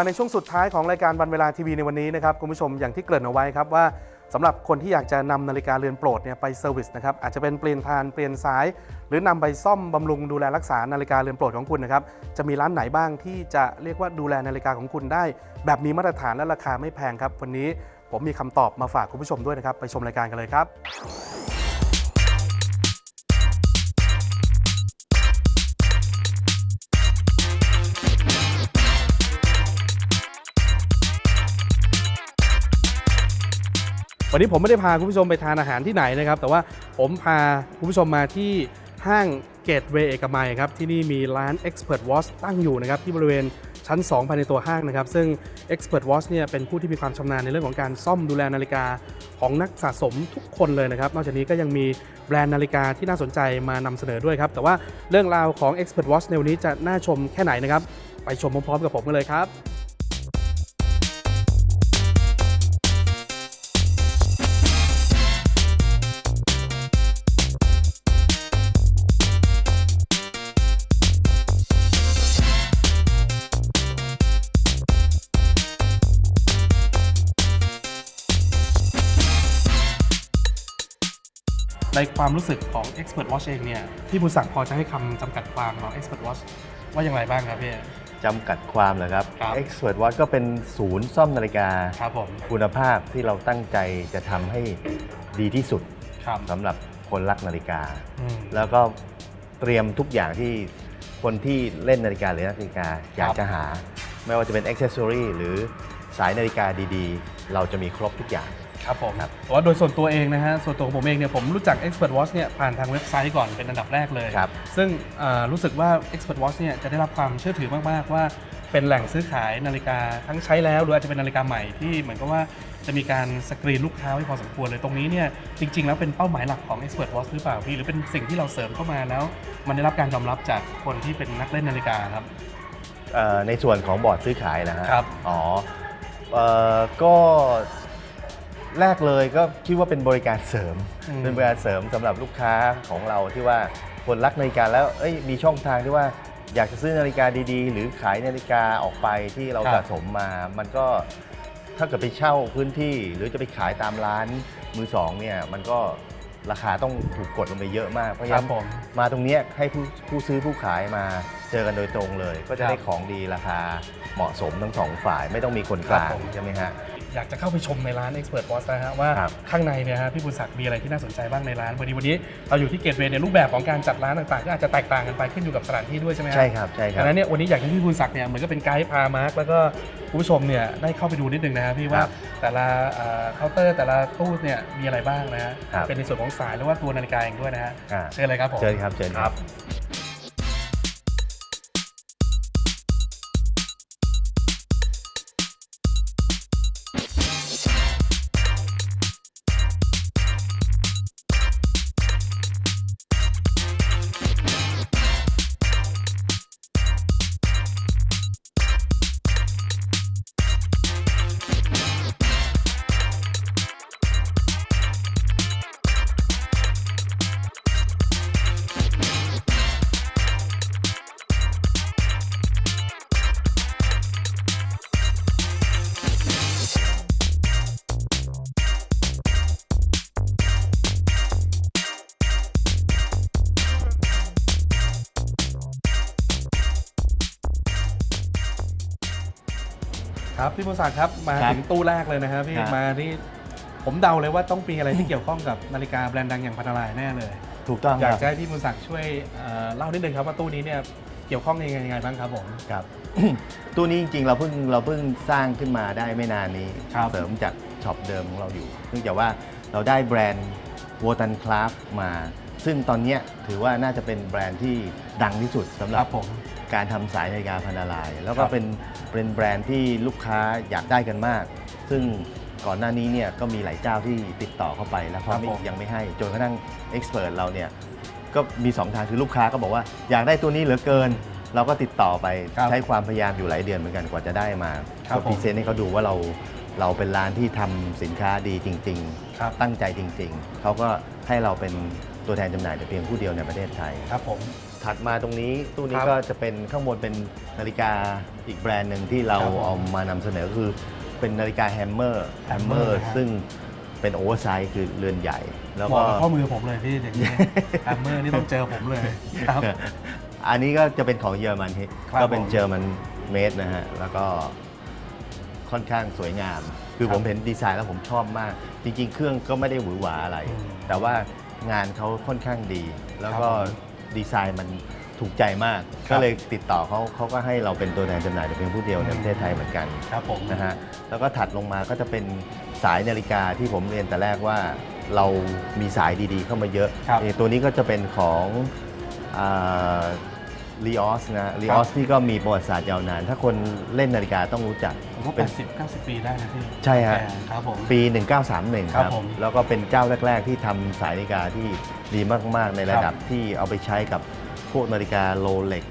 มาในช่วงสุดท้ายของรายการวันเวลาทีวีในวันนี้นะครับคุณผู้ชมอย่างที่เกริ่นเอาไว้ครับว่าสำหรับคนที่อยากจะนำนาฬิกาเรือนโปรดเนี่ยไปเซอร์วิสนะครับอาจจะเป็นเปลี่ยนทานเปลี่ยนสาย หรือนำไปซ่อมบำรุงดูแลรักษานาฬิกาเรือนโปรดของคุณนะครับจะมีร้านไหนบ้างที่จะเรียกว่าดูแลนาฬิกาของคุณได้ แบบมีมาตรฐานและราคาไม่แพงครับวันนี้ผมมีคำตอบมาฝากคุณผู้ชมด้วยนะครับไปชมรายการกันเลยครับ วันนี้ผมไม่ได้พาคุณผู้ชมไปทานอาหารที่ไหนนะครับ แต่ว่าผมพาคุณผู้ชมมาที่ห้างเกตเวย์เอกมัยครับ ที่นี่มีร้าน Expert Watch ตั้งอยู่นะครับ ที่บริเวณชั้น 2 ภายในตัวห้างนะครับ ซึ่ง Expert Watch เนี่ยเป็นผู้ที่มีความชำนาญในเรื่องของการซ่อมดูแลนาฬิกาของนักสะสมทุกคนเลยนะครับ นอกจากนี้ก็ยังมีแบรนด์นาฬิกาที่น่าสนใจมานำเสนอด้วยครับ แต่ว่าเรื่องราวของ Expert Watch ในวันนี้จะน่าชมแค่ไหนนะครับ ไปชมพร้อมๆกับผมกันเลยครับ ในความรู้สึกของ Expert Watch เองเนี่ยพี่บุญศักดิ์พอจะให้คำจำกัดความของ Expert Watch ว่าอย่างไรบ้างครับพี่ จำกัดความเหรอครับ ครับ Expert Watch ก็เป็นศูนย์ซ่อมนาฬิกา ครับผมคุณภาพที่เราตั้งใจจะทำให้ดีที่สุดครับสำหรับคนรักนาฬิกา อืม แล้วก็เตรียมทุกอย่างที่คนที่เล่นนาฬิกาหรือนักนาฬิกาอยากจะหา ไม่ว่าจะเป็น Accessory หรือสายนาฬิกาดีๆ เราจะมีครบทุกอย่าง ครับผมครับแต่ว่าโดยส่วนตัวเองนะฮะส่วนตัวของผมเองเนี่ยผมรู้จัก Expert Watch เนี่ยผ่านทางเว็บไซต์ก่อนเป็นอันดับแรกเลย ครับ ซึ่งอ่ารู้สึกว่า Expert Watch เนี่ยจะได้รับความเชื่อถือมากๆว่า เป็นแหล่งซื้อขายนาฬิกาทั้งใช้แล้วหรืออาจจะเป็นนาฬิกาใหม่ที่เหมือนกับว่าจะมีการสกรีนลูกค้าไว้พอสมควรเลยตรงนี้เนี่ยจริง ๆ แล้วเป็นเป้าหมายหลักของ Expert Watch หรือเปล่าพี่หรือเป็นสิ่งที่เราเสริมเข้ามาแล้ว มันได้รับการยอมรับจากคนที่เป็นนักเล่นนาฬิกาครับ เอ่อในส่วนของบอร์ดซื้อขายนะฮะครับ อ๋อเอ่อก็ แรกเลยก็คิดว่าเป็นบริการเสริมอืมเป็นบริการเสริมสำหรับลูกค้าของเราที่ว่าคนรักนาฬิกาแล้วเอ้ยมีช่องทางที่ว่าอยากจะซื้อนาฬิกาดีๆ หรือขายนาฬิกาออกไปที่เราครับสะสมมา มันก็ถ้าเกิดไปเช่าพื้นที่ หรือจะไปขายตามร้านมือสองเนี่ยมันก็ราคาต้องถูกกดลงไปเยอะมากเพราะคฉะรันั้บนผมมาตรงเนี้ยให้ผู้ผู้ซื้อผู้ขายมาเจอกันโดยตรงเลย ก็จะครับได้ของดีราคา เหมาะสมทั้งสองฝ่ายไม่ต้องมีคนกลาครับงผมใช่ไหมฮะ อยากจะเข้าไปชมในร้าน Expert Watch นะฮะว่าครับข้างในเนี่ยฮะพี่บุญศักดิ์มีอะไรที่น่าสนใจบ้างในร้านวันนี้วันนี้เราอยู่ที่เกตเวย์ในยรูปแบบของการจัดร้านต่างๆก็อาจจะแตกต่างกันไปขึ้นอยู่กับสถานที่ด้วยใช่ไหมฮะใช่ครับใช่ครัดับงนั้นเนี่ยวันนี้อยากให้พี่บุญศักดิ์เนี่ยเหมือนก็เป็นไกด์พามาร์คแล้วก็คุณผู้ชมเนี่ยได้เข้าไปดูนิดนึงนะฮะพี่ว่าครับแต่ละเอ่อเคาน์เตอร์แต่ละตู้เนี่ยมีอะไรบ้างนะฮะครับ เป็นในส่วนของสายหรือว่าตัวนาฬิกาเองด้วยนะฮะอ่าเชิญเลยครับผม เชิญครับเชิญครับ ครับพี่บุญศักดิ์ครับมาครับถึงตู้แรกเลยนะครับพี่ครับ มาที่ผมเดาเลยว่าต้องมีอะไรที่เกี่ยวข้องกับนาฬิกาแบรนด์ดังอย่างพันนารายณ์แน่เลย ถูกต้องอยากครับจะให้พี่บุญศักดิ์ช่วยเอ่อเล่านิดนึงครับว่าตู้นี้เนี่ยเกี่ยวข้องยังไงยังไงบ้างครับผม ครับตู้นี้จริงๆเราเพิ่งเราเพิ่งสร้างขึ้นมาได้ไม่นานนี้ ครับ เสริมจากช็อปเดิมของเราอยู่ เนื่องจากว่าเราได้แบรนด์วอตันคลาฟมา ซึ่งตอนเนี้ยถือว่าน่าจะเป็นแบรนด์ที่ดังที่สุดสำหครัรับบผม การทำสายนาฬิกาพันนาลายณ์แล้วก็ครับเป็นเป็นแบรนด์ที่ลูกค้าอยากได้กันมาก ซึ่งก่อนหน้านี้เนี่ยก็มีหลายเจ้าที่ติดต่อเข้าไปแล้วเขาไม่ยังไม่ให้จนกระทั่งเอ็กซ์เพรสเราเนี่ยก็มี2ทางคือลูกค้าก็บอกว่าอยากได้ตัวนี้เหลือเกิน เราก็ติดต่อไปครับใช้ความพยายามอยู่หลายเดือนเหมือนกันกว่าจะได้มาครับก็พรีเซนต์ให้เขาดูว่าเราเราเป็นร้านที่ทำสินค้าดีจริง ครับ ๆ ตั้งใจจริง ๆเขาก็ให้เราเป็นตัวแทนจำหน่ายแต่เพียงผู้เดียวในประเทศไทย ครับผม ถัดมาตรงนี้ตู้นี้ครับก็จะเป็นข้างบนเป็นนาฬิกาอีกแบรนด์หนึ่งที่เราครับผมเอามานำเสนอคือเป็นนาฬิกาแฮมเมอร์แฮมเมอ Hammer ร์นะฮะ ซึ่งเป็นโอเวอร์ไซส์คือเรือนใหญ่ แล้วเหมาะก็กับข้อมือผมเลยพี่อย่างนี้แฮมเมอร์นี่ต้องเจอผมเลยครับ อันนี้ก็จะเป็นของเยอรมันที่ครับก็เป็นผมเยอรมันเมดนะฮะ แล้วก็ค่อนข้างสวยงาม คือครับผมเห็นดีไซน์แล้วผมชอบมาก จริง ๆ เครื่องก็ไม่ได้หวือหวาอะไร อืมแต่ว่างานเขาค่อนข้างดี แล้วก็ครับผม ดีไซน์มันถูกใจมากครับก็เลยติดต่อเขาเขาก็ให้เราเป็นตัวแทนจำหน่ายแต่เพียงผู้เดียวในอืมประเทศไทยเหมือนกันครับผมนะฮะแล้วก็ถัดลงมาก็จะเป็นสายนาฬิกาที่ผมเรียนแต่แรกว่าเรามีสายดีๆ เข้ามาเยอะครับนี่ตัวนี้ก็จะเป็นของ ลีออสนะลีออสที่ก็มีประวัติศาสตร์ยาวนาน ถ้าคนเล่นนาฬิกาต้องรู้จักผมว่าเป็น80 90 ปีได้นะพี่ใช่ฮะแพงครับผมปี 1931คครัรับบผมแล้วก็เป็นเจ้าแรก ๆ ที่ทำสายนาฬิกาที่ดีมาก ๆ ในระดับที่เอาไปใช้กับพวกนาฬิกาโรเล็ก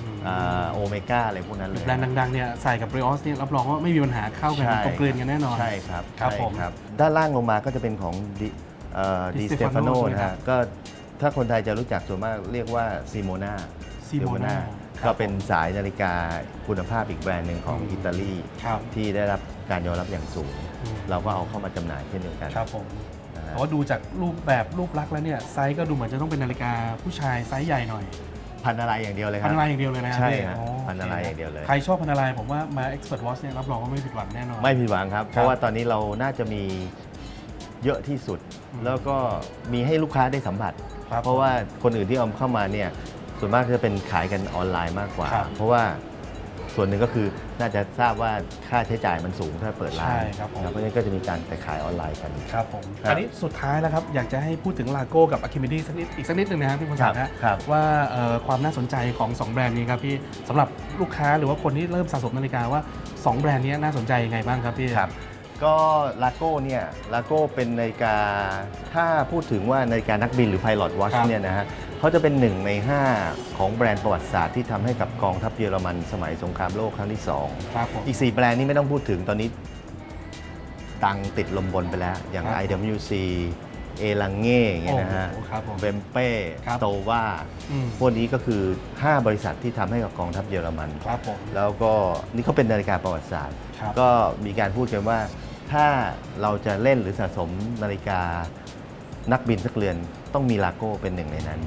อืมโอเมก้าอะไรพวกนั้นเลยแบรนด์ดังๆเนี่ยใส่กับ r รอสเนี่ยรับรองว่าไม่มีปัญหาเข้ากันใช่ตกเกลืนกันแน่นอนใช่ครับครับใช่ผมด้านล่างลงมาก็จะเป็นของดีดี Di สเตฟานโน Stefano ใช่ไหมนะครัฮะบก็ถ้าคนไทยจะรู้จักส่วนมากเรียกว่าซีโมนา Simona ก็เป็นสายนาฬิกาคุณภาพอีกแบรนด์หนึ่งของอืมอิตาลีครับที่ได้รับการยอมรับอย่างสูงอืมเราก็เอาเข้ามาจำหน่ายเช่นเดียวกันครับผมนะฮะแต่ว่าดูจากรูปแบบรูปลักษณ์แล้วเนี่ยไซส์ก็ดูเหมือนจะต้องเป็นนาฬิกาผู้ชายไซส์ใหญ่หน่อย พันอะไรอย่างเดียวเลยคพัรันบอะไรอย่างเดียวเลยนะใช่พี่ฮะโพันอะไรอย่างเดียวเลยใครชอบพันอะไรผมว่ามา Expert Watch เนี่ยรับรองว่าไม่ผิดหวังแน่นอนไม่ผิดหวังครับ เพราะว่าตอนนี้เราน่าจะมีเยอะที่สุดอืมแล้วก็มีให้ลูกค้าได้สัมผัสครับเพราะว่าคนอื่นที่เอาเข้ามาเนี่ย ส่วนมากจะเป็นขายกันออนไลน์มากกว่า ครับ เพราะว่าส่วนหนึ่งก็คือน่าจะทราบว่าค่าใช้จ่ายมันสูงถ้าเปิดร้านใช่ครับผมเพราะฉะนั้นก็จะมีการไปขายออนไลน์กัน ครับผมครับอันนี้สุดท้ายแล้วครับ อยากจะให้พูดถึงลาโก้กับ Archimedy สักนิดอีกสักนิดหนึ่งนะครับพี่พงศักดิ์ครันะบครับว่าเอ่อความน่าสนใจของ 2 แบรนด์นี้ครับพี่สำหรับลูกค้าหรือว่าคนที่เริ่มสะสมนาฬิกาว่า 2 แบรนด์นี้น่าสนใจยังไงบ้างครับพี่ ครับ ก็ลาโก้เนี่ยลาโก้เป็นนาฬิกาถ้าพูดถึงว่านาฬิกานักบินหรือ Pilot Watch ครับเนี่ยนะฮะเขาจะเป็นหนึ่งใน 5 ของแบรนด์ประวัติศาสตร์ที่ทำให้กับกองทัพเยอรมันสมัยสงครามโลกครั้งที่ 2 ครับผม อีก 4 แบรนด์นี้ไม่ต้องพูดถึงตอนนี้ดังติดลมบนไปแล้ว อย่าง ครับ IWC เอลังเง่อย่างเงี้ยนะฮะโอ้โหครับผมเบมเป้ครับสโตวาอืม พวกนี้ก็คือ 5 บริษัทที่ทำให้กับกองทัพเยอรมัน ครับผม แล้วก็นี่เขาเป็นนาฬิกาประวัติศาสตร์ ครับก็มีการพูดกันว่าถ้าเราจะเล่นหรือสะสมนาฬิกานักบินสักเรือนต้องมีลาโก้เป็นหนึ่งในนั้น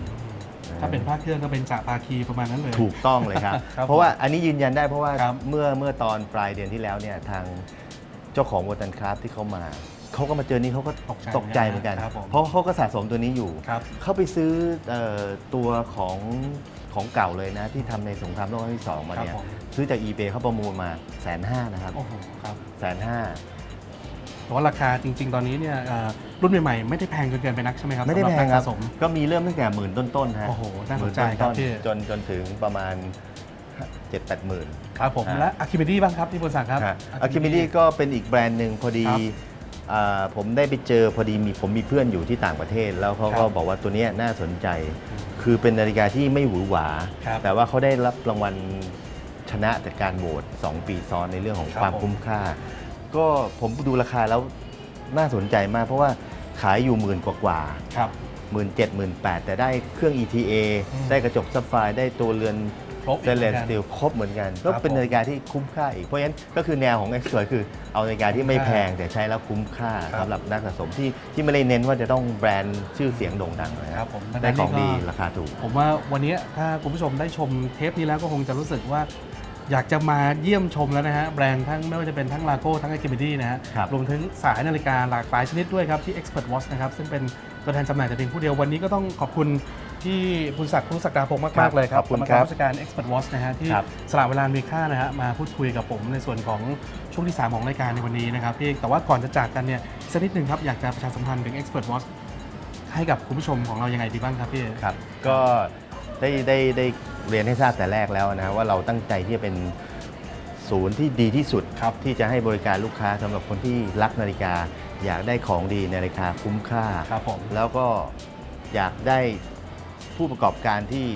ถ้าเป็นภาคเครื่องก็เป็นจ่าภาคีประมาณนั้นเลย ถูกต้องเลยครับ ครับเพราะว่าอันนี้ยืนยันได้เพราะว่าครับเมื่อเมื่อตอนปลายเดือนที่แล้วเนี่ยทางเจ้าของวอตันคราฟที่เขามา เขาก็มาเจอนี่เขาก็ตกใจตกใจเหมือนกัน ครับผมเพราะเขาก็สะสมตัวนี้อยู่ครับ เขาไปซื้อเอ่อตัวของของเก่าเลยนะ ที่ทำในสงครามโลกครั้งที่สองมาเนี่ยครับผม ซื้อจาก eBay เขาประมูลมาแสนห้านะครับโอ้โหครับแสนห้า แต่ว่าราคาจริง ๆ ตอนนี้เนี่ยเอ่อรุ่นใหม่ๆไม่ได้แพงจนเกินไปนักใช่ไหมครับไม่ได้สำหแพนังกครับสะสม ก็มีเริ่มตั้งแต่หมื่นต้นๆฮะโอ้โหน่าสนใจหมื่ครับต้นๆพี่ จนจนถึงประมาณเจ็ดแปดหมื่นครับผมฮะและ Archimedy บ้างครับพี่พงศักดิ์ครับอะคิมิดี้ก็เป็นอีกแบรนด์หนึ่งพอดีครับอ่า ผมได้ไปเจอพอดีมีผมมีเพื่อนอยู่ที่ต่างประเทศ แล้วเขาก็ครับบอกว่าตัวเนี้ยน่าสนใจ คือเป็นนาฬิกาที่ไม่หวือหวาครับแต่ว่าเขาได้รับรางวัลชนะจากการโหวต2 ปีซ้อนในเรื่องของครับความผมคุ้มค่า ก็ผมดูราคาแล้วน่าสนใจมาก เพราะว่าขายอยู่หมื่นกว่าๆครับหมื่นเจ็ดหมื่นแปดแต่ได้เครื่อง ETA อืมได้กระจกซับไฟร์ได้ตัวเรือนค รบอีกเซเลสเหมือนกันสตีลครบเหมือนกันครัก็บเป็นผมนาฬิกาที่คุ้มค่าอีก เพราะฉะนั้นก็คือแนวของ Expert คือเอานาฬิกาที่ไม่คุ้มแพค่างแต่ใช้แล้วคุ้มค่าครับสำหรับนักสะสมที่ที่ไม่ได้เน้นว่าจะต้องแบรนด์ชื่อเสียงโด่งดังนะคครัรับบผมดังได้นั้นของนี่ดีก็ราคาถูก ผมว่าวันนี้ถ้าคุณผู้ชมได้ชมเทปนี้แล้วก็คงจะรู้สึกว่าอยากจะมาเยี่ยมชมแล้วนะฮะ แบรนด์ทั้งไม่ว่าจะเป็นทั้งลาโก้ทั้ง Archimedy นะฮะครับรวมถึงสายนาฬิกาหลากหลายชนิดด้วยครับ ที่ Expert Watch นะครับ ซึ่งเป็นตัวแทนจำหน่ายแต่เพียงผู้เดียววันนี้ก็ต้องขอบคุณ ที่คุณศักดิ์คุณศักดาพงศ์ครัมากบๆเลยครับขอบคุณกรรมครัการบผู้จัดการ Expert Watch นะฮะที่ครับสละเวลามีค่านะฮะมาพูดคุยกับผมในส่วนของช่วงที่ 3 ของรายการในวันนี้นะครับพี่แต่ว่าก่อนจะจากกันเนี่ยสักนิดหนึ่งครับอยากจะประชาสัมพันธ์ถึง Expert Watch ให้กับคุณผู้ชมของเรายังไงดีบ้างครับพี่ครับก็ได้ได้ได้เรียนให้ทราบแต่แรกแล้วนะว่าเราตั้งใจที่จะเป็นศูนย์ที่ดีที่สุดครับที่จะให้บริการลูกค้าสำหรับคนที่รักนาฬิกา อยากได้ของดีในราคาคุ้มค่าครับผมแล้วก็อยากได้ ผู้ประกอบการที่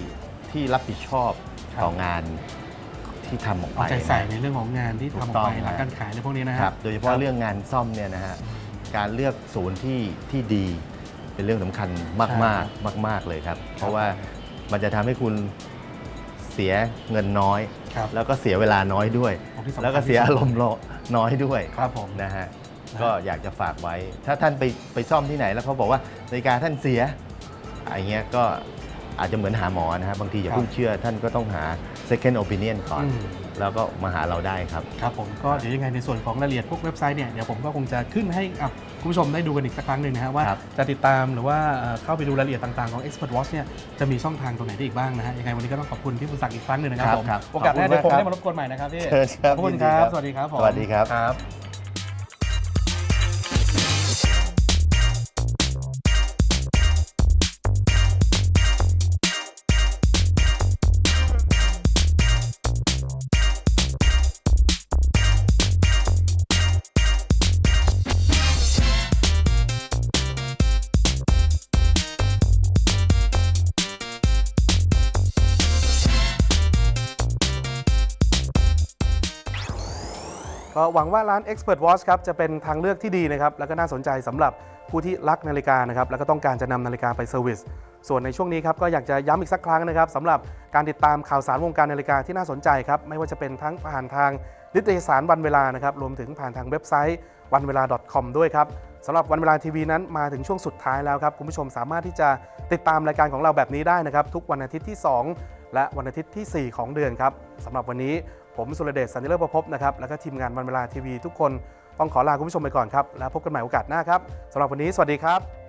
ที่รับผิดชอบครับต่องานที่ทำออกไปเอาใจใส่นะในเรื่องของงานที่ถูกทำออกต้องไปหลังฮะการขายในพวกนี้นะฮะครับโดยเฉพาะเรื่องงานซ่อมเนี่ยนะฮะการเลือกศูนย์ที่ที่ดีเป็นเรื่องสำคัญมากใช่มากมาก ๆ เลยครับ เพราะว่ามันจะทำให้คุณเสียเงินน้อย ครับ แล้วก็เสียเวลาน้อยด้วย ของที่สำคัญ แล้วก็เสียอารมณ์น้อยด้วย ครับผม นะฮะก็อยากจะฝากไว้ ถ้าท่านไปไปซ่อมที่ไหนแล้วเขาบอกว่านาฬิกาท่านเสียอะไรเงี้ยก็ อาจจะเหมือนหาหมอนะฮะบางทีอย่าครับเพิ่งเชื่อท่านก็ต้องหา second opinion ก่อนอืมแล้วก็มาหาเราได้ครับ ครับผมก็เดี๋ยวยังไงในส่วนของรายละเอียดพวกเว็บไซต์เนี่ยเดี๋ยวผมก็คงจะขึ้นให้กับคุณผู้ชมได้ดูกันอีกสักครั้งหนึ่งนะฮะว่าครับจะติดตามหรือว่าเอ่อเข้าไปดูรายละเอียดต่างๆของ Expert Watch เนี่ยจะมีช่องทางตรงไหนได้อีกบ้างนะฮะยังไงวันนี้ก็ต้องขอบคุณพี่บุญศักดิ์อีกครั้งหนึ่งนะครับครับผมครับโอกาสหน้าขอบคุณเดี๋ยวผมมากครับได้มารบกวนใหม่นะครับพี่เชิญครับขอบคุณยินคดีรับครับสวัสดีครับผมสวัสดีครับ ก็หวังว่าร้าน Expert Watch ครับจะเป็นทางเลือกที่ดีนะครับแล้วก็น่าสนใจสำหรับผู้ที่รักนาฬิกานะครับแล้วก็ต้องการจะนำนาฬิกาไปเซอร์วิสส่วนในช่วงนี้ครับก็อยากจะย้ำอีกสักครั้งนะครับสำหรับการติดตามข่าวสารวงการนาฬิกาที่น่าสนใจครับไม่ว่าจะเป็นทั้งผ่านทางนิตยสารวันเวลานะครับรวมถึงผ่านทางเว็บไซต์วันเวลา .com ด้วยครับสำหรับวันเวลาทีวีนั้นมาถึงช่วงสุดท้ายแล้วครับคุณผู้ชมสามารถที่จะติดตามรายการของเราแบบนี้ได้นะครับทุกวันอาทิตย์ที่ 2 และวันอาทิตย์ที่ 4 ของเดือนครับสำหรับวันนี้ ผมสุรเดชสันติเลิศประพบนะครับแล้วก็ทีมงานวันเวลาทีวีทุกคนต้องขอลาคุณผู้ชมไปก่อนครับ แล้วพบกันใหม่โอกาสหน้าครับสำหรับวันนี้สวัสดีครับ